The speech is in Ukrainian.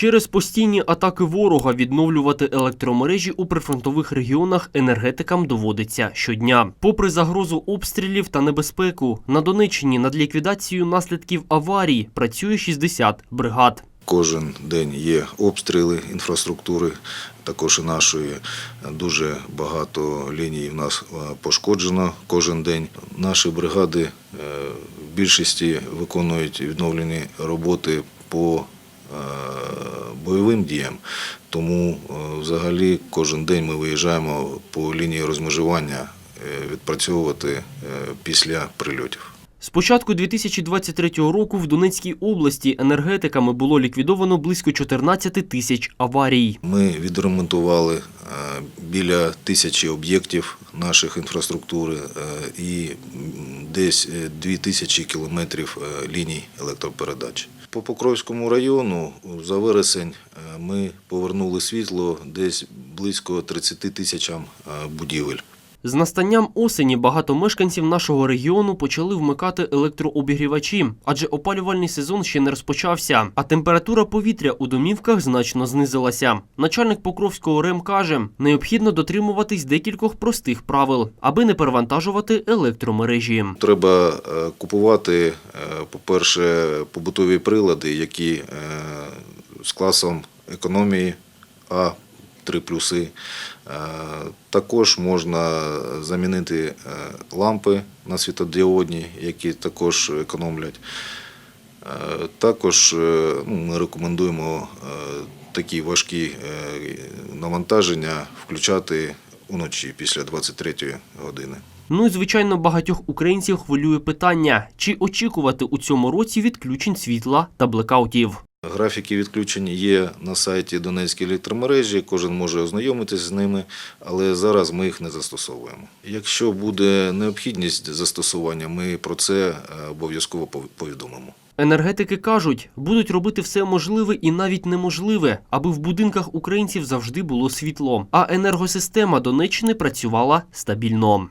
Через постійні атаки ворога відновлювати електромережі у прифронтових регіонах енергетикам доводиться щодня. Попри загрозу обстрілів та небезпеку, на Донеччині над ліквідацією наслідків аварій працює 60 бригад. Кожен день є обстріли інфраструктури, також і нашої. Дуже багато ліній в нас е, пошкоджено кожен день. Наші бригади е, в більшості виконують відновлені роботи по е, бойовим діям. Тому е, взагалі кожен день ми виїжджаємо по лінії розмежування е, відпрацьовувати е, після прильотів. З початку 2023 року в Донецькій області енергетиками було ліквідовано близько 14 тисяч аварій. Ми відремонтували біля тисячі об'єктів наших інфраструктури і десь е, дві тисячі кілометрів ліній електропередач. По Покровському району за вересень е, ми повернули світло десь близько 30 тисячам е, будівель. З настанням осені багато мешканців нашого регіону почали вмикати електрообігрівачі, адже опалювальний сезон ще не розпочався, а температура повітря у домівках значно знизилася. Начальник Покровського РЕМ каже, необхідно дотримуватись декількох простих правил, аби не перевантажувати електромережі. Треба е, купувати, е, по-перше, побутові прилади, які е, з класом економії А. Три плюси. Е, Також можна замінити е, лампи на світодіодні, які також економлять. Е, Також ну, ми рекомендуємо такі важкі навантаження включати уночі після 23 години. Ну і звичайно, багатьох українців хвилює питання, чи очікувати у цьому році відключень світла та блекаутів. Графіки відключень є на сайті Донецької електромережі, кожен може ознайомитися з ними, але зараз ми їх не застосовуємо. Якщо буде необхідність застосування, ми про це е, обов'язково повідомимо. Енергетики кажуть, будуть робити все можливе і навіть неможливе, аби в будинках українців завжди було світло, а енергосистема Донеччини працювала стабільно.